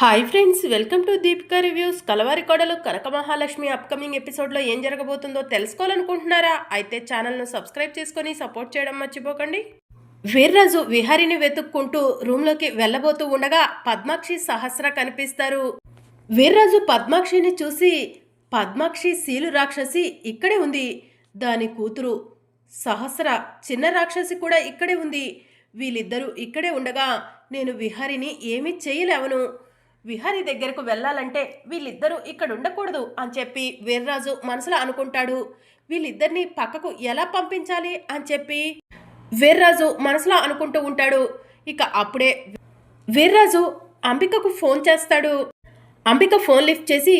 Hi friends welcome to Deepika reviews Kalavari Kodalu Kanaka Mahalakshmi upcoming ఎపిసోడ్లో ఏం జరగబోతుందో తెలుసుకోవాలనుకుంటున్నారా? అయితే ఛానల్ను సబ్స్క్రైబ్ చేసుకొని సపోర్ట్ చేయడం మర్చిపోకండి. వీర్రాజు విహారిని వెతుక్కుంటూ రూమ్లోకి వెళ్ళబోతూ ఉండగా పద్మాక్షి సహస్ర కనిపిస్తారు. వీర్రాజు పద్మాక్షిని చూసి పద్మాక్షి శీలు రాక్షసి ఇక్కడే ఉంది. దాని కూతురు సహస్ర చిన్న రాక్షసి కూడా ఇక్కడే ఉంది. వీళ్ళిద్దరూ ఇక్కడే ఉండగా నేను విహారిని ఏమీ చేయలేవను. విహారి దగ్గరకు వెళ్ళాలంటే వీళ్ళిద్దరూ ఇక్కడ ఉండకూడదు అని చెప్పి వీర్రాజు మనసులో అనుకుంటాడు. వీళ్ళిద్దరిని పక్కకు ఎలా పంపించాలి అని చెప్పి వీర్రాజు మనసులో అనుకుంటూ ఉంటాడు. ఇక అప్పుడే వీర్రాజు అంబికకు ఫోన్ చేస్తాడు. అంబిక ఫోన్ లిఫ్ట్ చేసి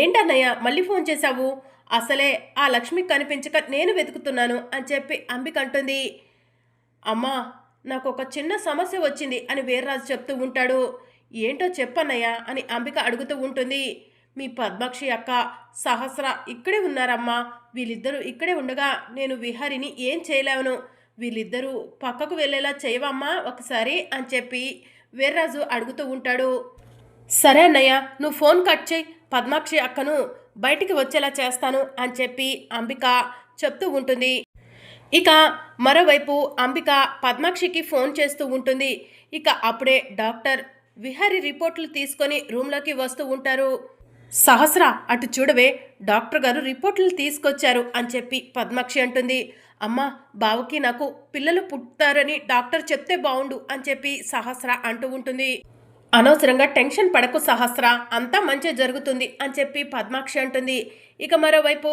ఏంటన్నయ్య మళ్ళీ ఫోన్ చేశావు? అసలే ఆ లక్ష్మి కనిపించక నేను వెతుకుతున్నాను అని చెప్పి అంబిక అంటుంది. అమ్మా నాకు ఒక చిన్న సమస్య వచ్చింది అని వీర్రాజు చెప్తూ ఉంటాడు. ఏంటో చెప్పన్నయ్యా అని అంబిక అడుగుతూ ఉంటుంది. మీ పద్మాక్షి అక్క సహస్ర ఇక్కడే ఉన్నారమ్మా. వీళ్ళిద్దరూ ఇక్కడే ఉండగా నేను విహారిని ఏం చేయలేవను. వీళ్ళిద్దరూ పక్కకు వెళ్ళేలా చేయవమ్మా ఒకసారి అని చెప్పి వీర్రాజు అడుగుతూ ఉంటాడు. సరే అన్నయ్య నువ్వు ఫోన్ కట్ చేయి. పద్మాక్షి అక్కను బయటికి వచ్చేలా చేస్తాను అని చెప్పి అంబిక చెప్తూ ఉంటుంది. ఇక మరోవైపు అంబిక పద్మాక్షికి ఫోన్ చేస్తూ ఉంటుంది. ఇక అప్పుడే డాక్టర్ విహారి రిపోర్ట్లు తీసుకొని రూమ్లోకి వస్తూ ఉంటారు. సహస్ర అటు చూడవే డాక్టర్ గారు రిపోర్ట్లు తీసుకొచ్చారు అని చెప్పి పద్మాక్షి అంటుంది. అమ్మ బావకి నాకు పిల్లలు పుట్టారని డాక్టర్ చెప్తే బావుండు అని చెప్పి సహస్ర అంటూ ఉంటుంది. అనవసరంగా టెన్షన్ పడకు సహస్ర అంతా మంచి జరుగుతుంది అని చెప్పి పద్మాక్షి అంటుంది. ఇక మరోవైపు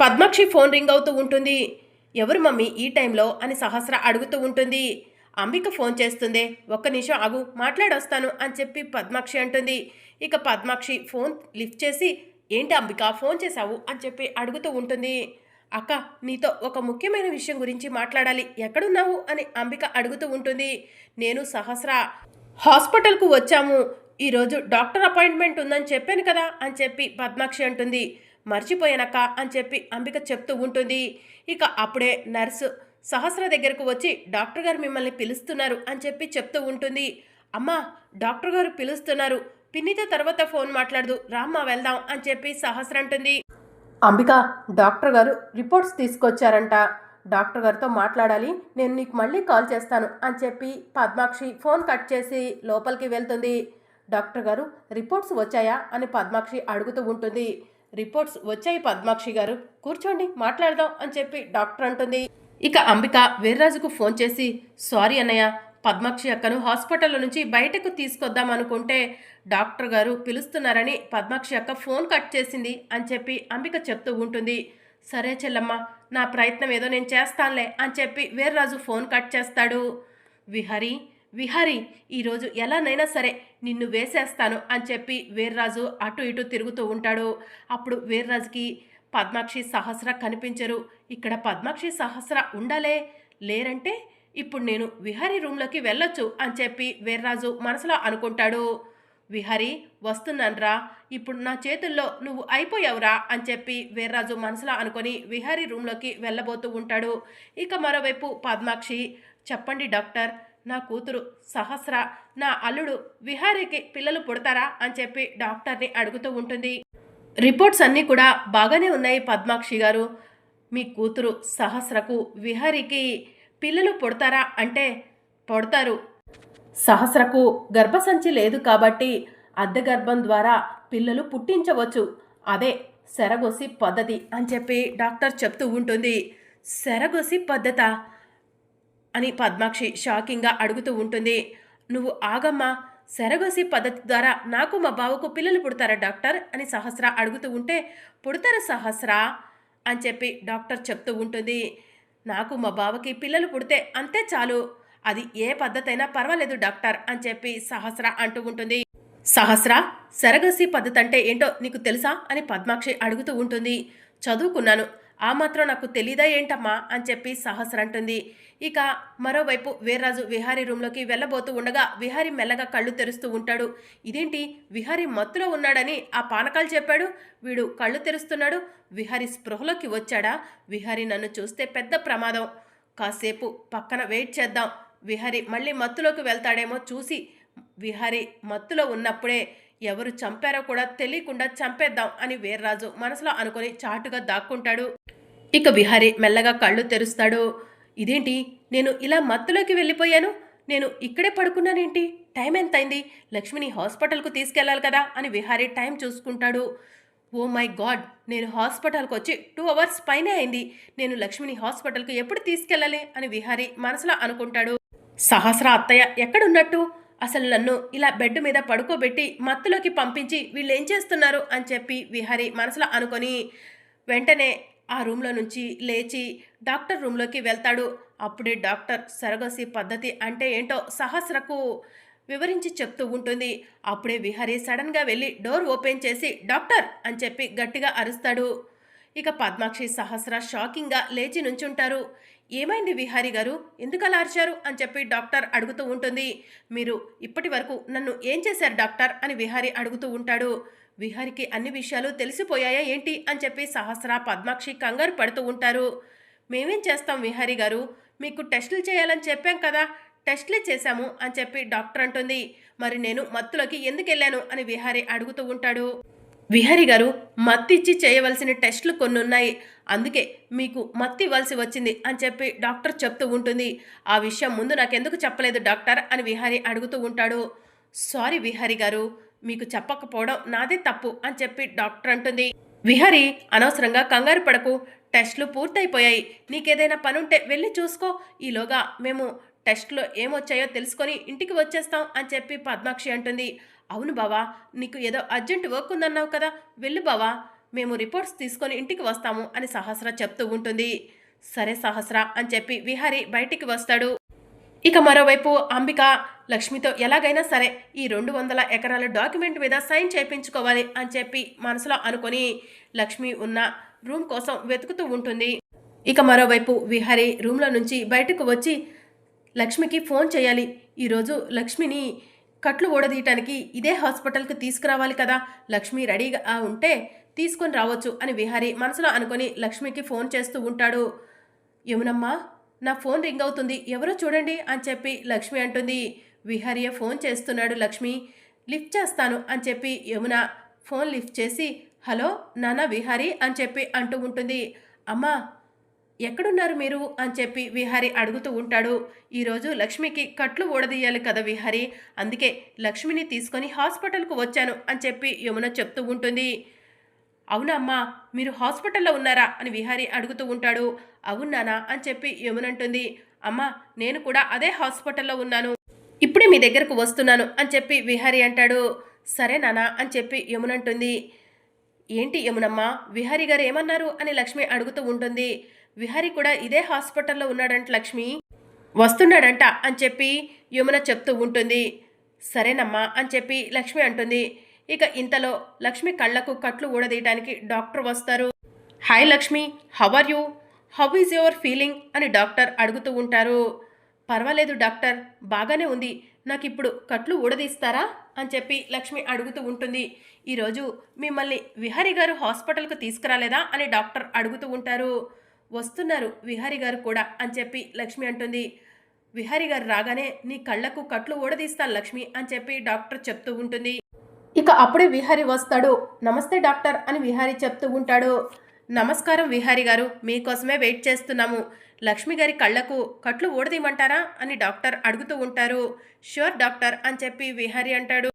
పద్మాక్షి ఫోన్ రింగ్ అవుతూ ఉంటుంది. ఎవరు మమ్మీ ఈ టైంలో అని సహస్ర అడుగుతూ ఉంటుంది. అంబిక ఫోన్ చేస్తుంది ఒక్క నిమిషం ఆగు మాట్లాడొస్తాను అని చెప్పి పద్మాక్షి అంటుంది. ఇక పద్మాక్షి ఫోన్ లిఫ్ట్ చేసి ఏంటి అంబిక ఫోన్ చేశావు? అని చెప్పి అడుగుతూ ఉంటుంది. అక్క నీతో ఒక ముఖ్యమైన విషయం గురించి మాట్లాడాలి ఎక్కడున్నావు? అని అంబిక అడుగుతూ ఉంటుంది. నేను సహస్ర హాస్పిటల్కు వచ్చాము ఈరోజు డాక్టర్ అపాయింట్మెంట్ ఉందని చెప్పాను కదా అని చెప్పి పద్మాక్షి అంటుంది. మర్చిపోయానక్క అని చెప్పి అంబిక చెప్తూ ఉంటుంది. ఇక అప్పుడే నర్సు సహస్ర దగ్గరకు వచ్చి డాక్టర్ గారు మిమ్మల్ని పిలుస్తున్నారు అని చెప్పి చెప్తూ ఉంటుంది. అమ్మా డాక్టర్ గారు పిలుస్తున్నారు. పిన్నితో తర్వాత ఫోన్ మాట్లాడదు. రామ్మా వెళ్దాం అని చెప్పి సహస్ర అంటుంది. అంబిక డాక్టర్ గారు రిపోర్ట్స్ తీసుకొచ్చారంట. డాక్టర్ గారితో మాట్లాడాలి నేను నీకు మళ్ళీ కాల్ చేస్తాను అని చెప్పి పద్మాక్షి ఫోన్ కట్ చేసి లోపలికి వెళ్తుంది. డాక్టర్ గారు రిపోర్ట్స్ వచ్చాయా అని పద్మాక్షి అడుగుతూ ఉంటుంది. రిపోర్ట్స్ వచ్చాయి పద్మాక్షి గారు. కూర్చోండి మాట్లాడదాం అని చెప్పి డాక్టర్ అంటుంది. ఇక అంబిక వీర్రాజుకు ఫోన్ చేసి సారీ అన్నయ్య పద్మాక్షి అక్కను హాస్పిటల్ నుంచి బయటకు తీసుకొద్దాం అనుకుంటే డాక్టర్ గారు పిలుస్తున్నారని పద్మాక్షి అక్క ఫోన్ కట్ చేసింది అని చెప్పి అంబిక చెప్తూ ఉంటుంది. సరే చెల్లమ్మ నా ప్రయత్నం ఏదో నేను చేస్తానులే అని చెప్పి వీర్రాజు ఫోన్ కట్ చేస్తాడు. విహరి విహరి ఈరోజు ఎలానైనా సరే నిన్ను వేసేస్తాను అని చెప్పి వీర్రాజు అటు ఇటు తిరుగుతూ ఉంటాడు. అప్పుడు వీర్రాజుకి పద్మాక్షి సహస్ర కనిపించరు. ఇక్కడ పద్మాక్షి సహస్ర ఉండాలే. లేరంటే ఇప్పుడు నేను విహారీ రూమ్లోకి వెళ్ళొచ్చు అని చెప్పి వీర్రాజు మనసులో అనుకుంటాడు. విహారీ వస్తున్నాన్రా. ఇప్పుడు నా చేతుల్లో నువ్వు అయిపోయావురా అని చెప్పి వీర్రాజు మనసులో అనుకొని విహారీ రూమ్లోకి వెళ్ళబోతూ ఉంటాడు. ఇక మరోవైపు పద్మాక్షి చెప్పండి డాక్టర్ నా కూతురు సహస్ర నా అల్లుడు విహారీకి పిల్లలు పుడతారా అని చెప్పి డాక్టర్ని అడుగుతూ ఉంటుంది. రిపోర్ట్స్ అన్నీ కూడా బాగానే ఉన్నాయి పద్మాక్షి గారు. మీ కూతురు సహస్రకు విహారికి పిల్లలు పుడతారా అంటే పుడతారు. సహస్రకు గర్భసంచి లేదు కాబట్టి అద్దె గర్భం ద్వారా పిల్లలు పుట్టించవచ్చు. అదే సెరగొసి పద్ధతి అని చెప్పి డాక్టర్ చెప్తూ ఉంటుంది. సెరగొసి పద్ధత? అని పద్మాక్షి షాకింగ్గా అడుగుతూ ఉంటుంది. నువ్వు ఆగమ్మా సెరగోసి పద్ధతి ద్వారా నాకు మా బావకు పిల్లలు పుడతారా డాక్టర్? అని సహస్ర అడుగుతూ ఉంటే పుడతారా సహస్ర? అని చెప్పి డాక్టర్ చెప్తూ ఉంటుంది. నాకు మా బావకి పిల్లలు పుడితే అంతే చాలు. అది ఏ పద్ధతి అయినా పర్వాలేదు డాక్టర్ అని చెప్పి సహస్ర అంటూ ఉంటుంది. సహస్ర సెరగసి పద్ధతి అంటే ఏంటో నీకు తెలుసా? అని పద్మాక్షి అడుగుతూ ఉంటుంది. చదువుకున్నాను. ఆ మాత్రం నాకు తెలీదా ఏంటమ్మా అని చెప్పి సహస్ర అంటుంది. ఇక మరోవైపు వీర్రాజు విహారీ రూమ్లోకి వెళ్ళబోతూ ఉండగా విహారీ మెల్లగా కళ్ళు తెరుస్తూ ఉంటాడు. ఇదేంటి? విహారీ మత్తులో ఉన్నాడని ఆ పానకాలు చెప్పాడు? వీడు కళ్ళు తెరుస్తున్నాడు? విహారీ స్పృహలోకి వచ్చాడా? విహారీ నన్ను చూస్తే పెద్ద ప్రమాదం. కాసేపు పక్కన వెయిట్ చేద్దాం. విహారీ మళ్ళీ మత్తులోకి వెళ్తాడేమో చూసి విహారీ మత్తులో ఉన్నప్పుడే ఎవరు చంపారో కూడా తెలియకుండా చంపేద్దాం అని వీర్రాజు మనసులో అనుకొని చాటుగా దాక్కుంటాడు. ఇక బిహారీ మెల్లగా కళ్ళు తెరుస్తాడు. ఇదేంటి? నేను ఇలా మత్తులోకి వెళ్ళిపోయాను? నేను ఇక్కడే పడుకున్నానేంటి? టైం ఎంతైంది? లక్ష్మిని హాస్పిటల్కు తీసుకెళ్ళాలి కదా అని విహారీ టైం చూసుకుంటాడు. Oh my god! నేను హాస్పిటల్కి వచ్చి టూ అవర్స్ పైనే అయింది. నేను లక్ష్మిని హాస్పిటల్కి ఎప్పుడు తీసుకెళ్ళాలి అని విహారీ మనసులో అనుకుంటాడు. సహస్ర అత్తయ్య ఎక్కడున్నట్టు? అసలు నన్ను ఇలా బెడ్ మీద పడుకోబెట్టి మత్తులోకి పంపించి వీళ్ళు ఏం చేస్తున్నారు అని చెప్పి విహారి మనసులో అనుకొని వెంటనే ఆ రూమ్లో నుంచి లేచి డాక్టర్ రూమ్లోకి వెళ్తాడు. అప్పుడే డాక్టర్ సరగసి పద్ధతి అంటే ఏంటో సహస్రకు వివరించి చెప్తూ ఉంటుంది. అప్పుడే విహరి సడన్గా వెళ్ళి డోర్ ఓపెన్ చేసి డాక్టర్ అని చెప్పి గట్టిగా అరుస్తాడు. ఇక పద్మాక్షి సహస్ర షాకింగ్గా లేచి నుంచుంటారు. ఏమైంది విహారీ గారు? ఎందుకు అలా అరిచారు? అని చెప్పి డాక్టర్ అడుగుతూ ఉంటుంది. మీరు ఇప్పటి వరకు నన్ను ఏం చేశారు డాక్టర్? అని విహారీ అడుగుతూ ఉంటాడు. విహారికి అన్ని విషయాలు తెలిసిపోయాయా ఏంటి? అని చెప్పి సహస్ర పద్మాక్షి కంగారు పడుతూ ఉంటారు. మేమేం చేస్తాం విహారీ గారు? మీకు టెస్టులు చేయాలని చెప్పాం కదా. టెస్ట్లే చేశాము అని చెప్పి డాక్టర్ అంటుంది. మరి నేను మత్తులోకి ఎందుకు వెళ్ళాను? అని విహారీ అడుగుతూ ఉంటాడు. విహారి గారు మత్తిచ్చి చేయవలసిన టెస్టులు కొన్ని ఉన్నాయి అందుకే మీకు మత్తి ఇవ్వాల్సి వచ్చింది అని చెప్పి డాక్టర్ చెప్తూ ఉంటుంది. ఆ విషయం ముందు నాకెందుకు చెప్పలేదు డాక్టర్ అని విహారీ అడుగుతూ ఉంటాడు. సారీ విహారి గారు మీకు చెప్పకపోవడం నాదే తప్పు అని చెప్పి డాక్టర్ అంటుంది. విహారి అనవసరంగా కంగారు పడకు. టెస్టులు పూర్తయిపోయాయి. నీకేదైనా పనుంటే వెళ్ళి చూసుకో. ఈలోగా మేము టెస్ట్లో ఏమొచ్చాయో తెలుసుకొని ఇంటికి వచ్చేస్తాం అని చెప్పి పద్మాక్షి అంటుంది. అవును బావా నీకు ఏదో అర్జెంట్ వర్క్ ఉందన్నావు కదా వెళ్ళు బావా మేము రిపోర్ట్స్ తీసుకొని ఇంటికి వస్తాము అని సహస్ర చెప్తూ ఉంటుంది. సరే సహస్ర అని చెప్పి విహారీ బయటికి వస్తాడు. ఇక మరోవైపు అంబిక లక్ష్మితో ఎలాగైనా సరే ఈ రెండు వందల ఎకరాల డాక్యుమెంట్ మీద సైన్ చేయించుకోవాలి అని చెప్పి మనసులో అనుకొని లక్ష్మి ఉన్న రూమ్ కోసం వెతుకుతూ ఉంటుంది. ఇక మరోవైపు విహారీ రూమ్లో నుంచి బయటకు వచ్చి లక్ష్మికి ఫోన్ చేయాలి. ఈరోజు లక్ష్మిని కట్లు ఊడదీయటానికి ఇదే హాస్పిటల్కి తీసుకురావాలి కదా. లక్ష్మి రెడీగా ఉంటే తీసుకొని రావచ్చు అని విహారీ మనసులో అనుకొని లక్ష్మికి ఫోన్ చేస్తూ ఉంటాడు. యమునమ్మా నా ఫోన్ రింగ్ అవుతుంది. ఎవరో చూడండి అని చెప్పి లక్ష్మి అంటుంది. విహారియే ఫోన్ చేస్తున్నాడు లక్ష్మి. లిఫ్ట్ చేస్తాను అని చెప్పి యమున ఫోన్ లిఫ్ట్ చేసి హలో నాన్న విహారీ అని చెప్పి అంటూ ఉంటుంది. అమ్మా ఎక్కడున్నారు మీరు? అని చెప్పి విహారి అడుగుతూ ఉంటాడు. ఈరోజు లక్ష్మికి కట్లు ఊడదీయాలి కదా విహారి. అందుకే లక్ష్మిని తీసుకొని హాస్పిటల్కు వచ్చాను అని చెప్పి యమున చెప్తూ ఉంటుంది. అవునమ్మా మీరు హాస్పిటల్లో ఉన్నారా? అని విహారి అడుగుతూ ఉంటాడు. అవునానా? అని చెప్పి యమునంటుంది అమ్మా నేను కూడా అదే హాస్పిటల్లో ఉన్నాను. ఇప్పుడే మీ దగ్గరకు వస్తున్నాను అని చెప్పి విహారి అంటాడు. సరే నానా అని చెప్పి యమునంటుంది ఏంటి యమునమ్మ విహారి గారు ఏమన్నారు? అని లక్ష్మి అడుగుతూ ఉంటుంది. విహారీ కూడా ఇదే హాస్పిటల్లో ఉన్నాడంట లక్ష్మి. వస్తున్నాడంట అని చెప్పి యమున చెప్తూ ఉంటుంది. సరేనమ్మా అని చెప్పి లక్ష్మి అంటుంది. ఇక ఇంతలో లక్ష్మి కళ్ళకు కట్లు ఊడదీయటానికి డాక్టర్ వస్తారు. Hi Lakshmi how are you? How is your feeling? అని డాక్టర్ అడుగుతూ ఉంటారు. పర్వాలేదు డాక్టర్ బాగానే ఉంది. నాకు ఇప్పుడు కట్లు ఊడదీస్తారా? అని చెప్పి లక్ష్మి అడుగుతూ ఉంటుంది. ఈరోజు మిమ్మల్ని విహారీ గారు హాస్పిటల్కు తీసుకురాలేదా? అని డాక్టర్ అడుగుతూ ఉంటారు. వస్తున్నారు విహారీ గారు కూడా అని చెప్పి లక్ష్మి అంటుంది. విహారీ గారు రాగానే నీ కళ్ళకు కట్లు ఓడదీస్తాను లక్ష్మి అని చెప్పి డాక్టర్ చెప్తూ ఉంటుంది. ఇక అప్పుడే విహారీ వస్తాడు. నమస్తే డాక్టర్ అని విహారీ చెప్తూ ఉంటాడు. నమస్కారం విహారీ గారు మీకోసమే వెయిట్ చేస్తున్నాము. లక్ష్మి గారి కళ్ళకు కట్లు ఓడదీయమంటారా అని డాక్టర్ అడుగుతూ ఉంటారు. ష్యూర్ డాక్టర్ అని చెప్పి విహారీ అంటాడు.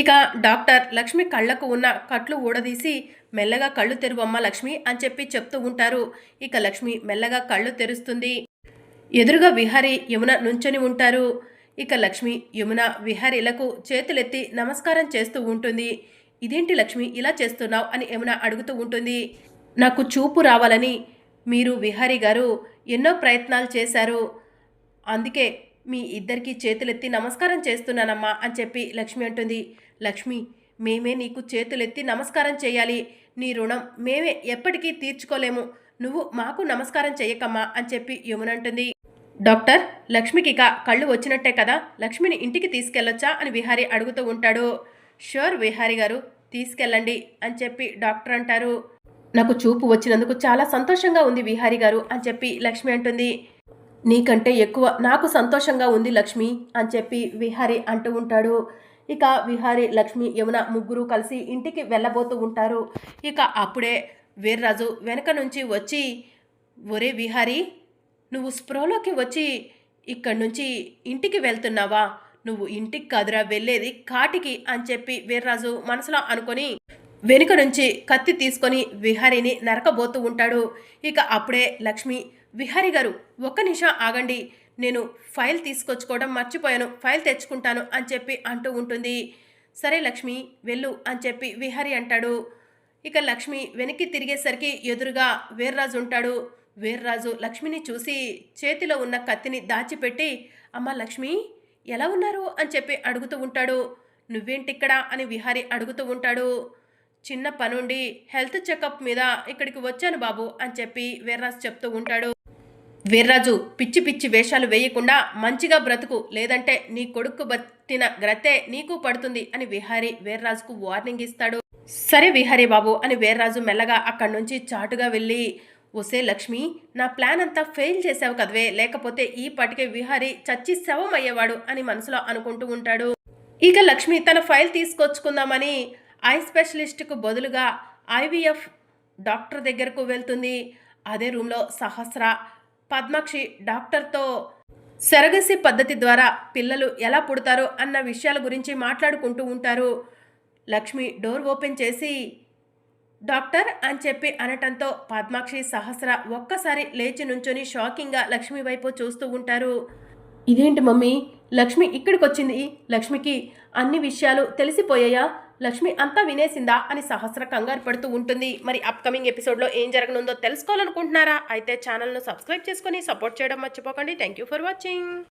ఇక డాక్టర్ లక్ష్మి కళ్ళకు ఉన్న కట్లు ఊడదీసి మెల్లగా కళ్ళు తెరువమ్మ లక్ష్మి అని చెప్పి చెప్తూ ఉంటారు. ఇక లక్ష్మి మెల్లగా కళ్ళు తెరుస్తుంది. ఎదురుగా విహారీ యమున నుంచొని ఉంటారు. ఇక లక్ష్మి యమున విహారీలకు చేతులెత్తి నమస్కారం చేస్తూ ఉంటుంది. ఇదేంటి లక్ష్మి ఇలా చేస్తున్నావు అని యమున అడుగుతూ ఉంటుంది. నాకు చూపు రావాలని మీరు విహారీ గారు ఎన్నో ప్రయత్నాలు చేశారు. అందుకే మీ ఇద్దరికీ చేతులెత్తి నమస్కారం చేస్తున్నానమ్మా అని చెప్పి లక్ష్మి అంటుంది. లక్ష్మి మేమే నీకు చేతులెత్తి నమస్కారం చేయాలి. నీ రుణం మేమే ఎప్పటికీ తీర్చుకోలేము. నువ్వు మాకు నమస్కారం చెయ్యకమ్మా అని చెప్పి యమునంటుంది. డాక్టర్ లక్ష్మికి ఇక కళ్ళు వచ్చినట్టే కదా? లక్ష్మిని ఇంటికి తీసుకెళ్ళొచ్చా అని విహారీ అడుగుతూ ఉంటాడు. షూర్ విహారీ గారు తీసుకెళ్ళండి అని చెప్పి డాక్టర్ అంటారు. నాకు చూపు వచ్చినందుకు చాలా సంతోషంగా ఉంది విహారీ గారు అని చెప్పి లక్ష్మి అంటుంది. నీకంటే ఎక్కువ నాకు సంతోషంగా ఉంది లక్ష్మి అని చెప్పి విహారీ అంటూ ఉంటాడు. ఇక విహారి లక్ష్మి యమున ముగ్గురు కలిసి ఇంటికి వెళ్ళబోతూ ఉంటారు. ఇక అప్పుడే వీర్రాజు వెనక నుంచి వచ్చి ఒరే విహారి నువ్వు స్ప్రోలోకి వచ్చి ఇక్కడి నుంచి ఇంటికి వెళ్తున్నావా? నువ్వు ఇంటికి కాదురా వెళ్ళేది కాటికి అని చెప్పి వీర్రాజు మనసులో అనుకొని వెనుక నుంచి కత్తి తీసుకొని విహారిని నరకబోతూ ఉంటాడు. ఇక అప్పుడే లక్ష్మి విహారి గారు ఒక్క నిమిషం ఆగండి. నేను ఫైల్ తీసుకొచ్చుకోవడం మర్చిపోయాను ఫైల్ తెచ్చుకుంటాను అని చెప్పి అంటూ ఉంటుంది. సరే లక్ష్మి వెళ్ళు అని చెప్పి విహారి అంటాడు. ఇక లక్ష్మి వెనక్కి తిరిగేసరికి ఎదురుగా వీర్రాజు ఉంటాడు. వీర్రాజు లక్ష్మిని చూసి చేతిలో ఉన్న కత్తిని దాచిపెట్టి అమ్మ లక్ష్మి ఎలా ఉన్నారు? అని చెప్పి అడుగుతూ ఉంటాడు. నువ్వేంటిక్కడ? అని విహారి అడుగుతూ ఉంటాడు. చిన్న పనుండి హెల్త్ చెకప్ మీద ఇక్కడికి వచ్చాను బాబు అని చెప్పి వీర్రాజు చెప్తూ ఉంటాడు. వీర్రాజు పిచ్చి పిచ్చి వేషాలు వేయకుండా మంచిగా బ్రతుకు లేదంటే నీ కొడుకు బట్టిన గ్రతే నీకు పడుతుంది అని విహారి వీర్రాజుకు వార్నింగ్ ఇస్తాడు. సరే విహారీ బాబు అని వీర్రాజు మెల్లగా అక్కడి నుంచి చాటుగా వెళ్ళి ఒసే లక్ష్మి నా ప్లాన్ అంతా ఫెయిల్ చేసావు కదవే లేకపోతే ఈ పటికే విహారి చచ్చి శవం అయ్యేవాడు అని మనసులో అనుకుంటూ ఉంటాడు. ఇక లక్ష్మి తన ఫైల్ తీసుకొచ్చుకుందామని ఐ స్పెషలిస్ట్కు బదులుగా ఐవీఎఫ్ డాక్టర్ దగ్గరకు వెళ్తుంది. అదే రూమ్లో సహస్ర పద్మాక్షి డాక్టర్తో సెరగసి పద్ధతి ద్వారా పిల్లలు ఎలా పుడతారో అన్న విషయాల గురించి మాట్లాడుకుంటూ ఉంటారు. లక్ష్మి డోర్ ఓపెన్ చేసి డాక్టర్ అని చెప్పి అనటంతో పద్మాక్షి సహస్ర ఒక్కసారి లేచి నుంచొని షాకింగ్గా లక్ష్మి వైపు చూస్తూ ఉంటారు. ఇదేంటి మమ్మీ? లక్ష్మి ఇక్కడికి వచ్చింది లక్ష్మికి అన్ని విషయాలు తెలిసిపోయాయా? లక్ష్మి అంతా వినేసిందా అని సహస్ర కంగారు పడుతూ ఉంటుంది. మరి అప్కమింగ్ ఎపిసోడ్లో ఏం జరగనుందో తెలుసుకోవాలనుకుంటున్నారా? అయితే ఛానల్ను సబ్స్క్రైబ్ చేసుకొని సపోర్ట్ చేయడం మర్చిపోకండి. Thank you for watching